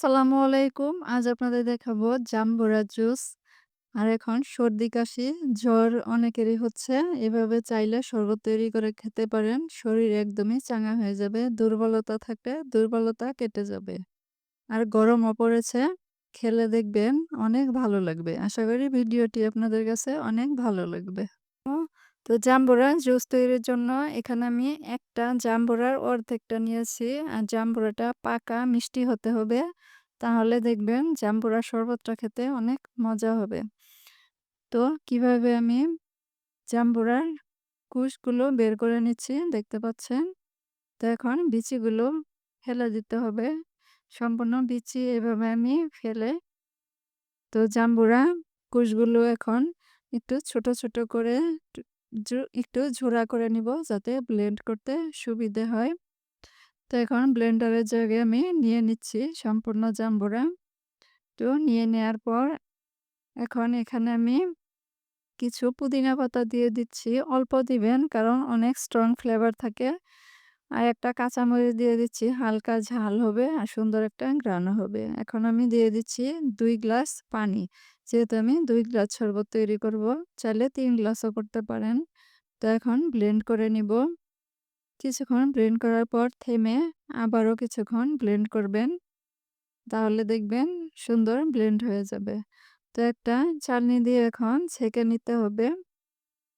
আসসালামু আলাইকুম। আজ আপনাদের দেখাবো জাম্বুরা জুস। আর এখন সর্দি কাশি, জ্বর অনেকেরই হচ্ছে। এভাবে চাইলে শরবত তৈরি করে খেতে পারেন। শরীর একদমই চাঙ্গা হয়ে যাবে। দুর্বলতা থাকলে দুর্বলতা কেটে যাবে। আর গরমও পড়েছে। খেলে দেখবেন অনেক ভালো লাগবে। আশা করি ভিডিওটি আপনাদের কাছে অনেক ভালো লাগবে। তো জাম্বুরা জুস তৈরির জন্য এখানে আমি একটা জাম্বুরার অর্ধেকটা নিয়েছি। আর জাম্বুরাটা পাকা মিষ্টি হতে হবে। তাহলে দেখবেন জাম্বুরা শরবতটা খেতে অনেক মজা হবে। তো কীভাবে আমি জাম্বুরার কুশগুলো বের করে নিচ্ছি দেখতে পাচ্ছেন। তো এখন বিচিগুলো ফেলে দিতে হবে। সম্পূর্ণ বিচি এভাবে আমি ফেলে তো জাম্বুরা কুশগুলো এখন একটু ছোট, ছোট করে একটু ঝোড়া করে নিব যাতে ব্লেন্ড করতে সুবিধে হয়। তো এখন ব্লেন্ডারের জায়গায় আমি নিয়ে নিচ্ছি সম্পূর্ণ জাম্বুরা। তো নিয়ে নেওয়ার পর এখন এখানে আমি কিছু পুদিনা পাতা দিয়ে দিচ্ছি। অল্প দিবেন, কারণ অনেক স্ট্রং ফ্লেভার থাকে। আর একটা কাঁচামরিচ দিয়ে দিচ্ছি হালকা ঝাল হবে আর সুন্দর একটা ঘ্রাণও হবে। এখন আমি দিয়ে দিচ্ছি দুই গ্লাস পানি। যেহেতু আমি দুই গ্লাস শরবত তৈরি করব, চাইলে তিন গ্লাসও করতে পারেন। তো এখন ব্লেন্ড করে নিব। কিছুক্ষণ ব্লেন্ড করার পর থেমে আবারও কিছুক্ষণ ব্লেন্ড করবেন। তাহলে দেখবেন সুন্দর ব্লেন্ড হয়ে যাবে। তো একটা চালনি দিয়ে এখন ছেঁকে নিতে হবে।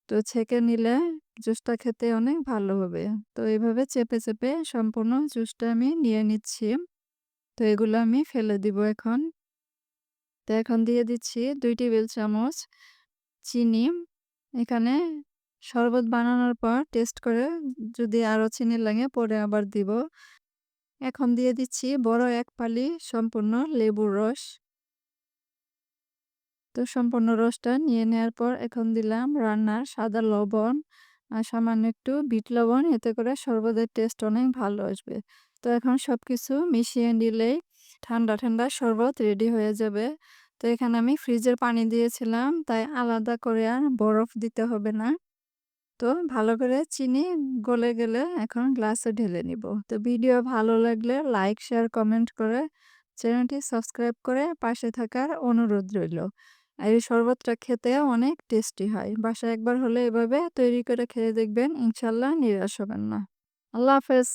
তো ছেঁকে নিলে জুসটা খেতে অনেক ভালো হবে। তো এভাবে চেপে, চেপে সম্পূর্ণ জুসটা আমি নিয়ে নিচ্ছি। তো এগুলো আমি ফেলে দিব এখন। তো এখন দিয়ে দিচ্ছি ২ টেবিল চামচ চিনি। এখানে শরবত বানানোর পর টেস্ট করে যদি আরও চিনি লাগে পরে আবার দিব। এখন দিয়ে দিচ্ছি বড় এক ফালি সম্পূর্ণ লেবুর রস। তো সম্পূর্ণ রসটা নিয়ে নেওয়ার পর এখন দিলাম রান্নার সাদা লবণ আর সামান্য একটু বিট লবণ এতে করে শরবতের টেস্ট অনেক ভালো আসবে। তো এখন সব কিছু মিশিয়ে নিলেই ঠান্ডা, ঠান্ডা শরবত রেডি হয়ে যাবে। তো এখানে আমি ফ্রিজের পানি দিয়েছিলাম তাই আলাদা করে আর বরফ দিতে হবে না। তো ভালো করে চিনি গলে গেলে এখন গ্লাসে ঢেলে নিব। তো ভিডিও ভালো লাগলে লাইক, শেয়ার, কমেন্ট করে চ্যানেলটি সাবস্ক্রাইব করে পাশে থাকার অনুরোধ রইল। আর এই শরবতটা খেতে অনেক টেস্টি হয়। বাসায় একবার হলে এভাবে তৈরি করে খেয়ে দেখবেন, ইনশাল্লাহ নিরাশ হবেন না। আল্লাহ হাফেজ।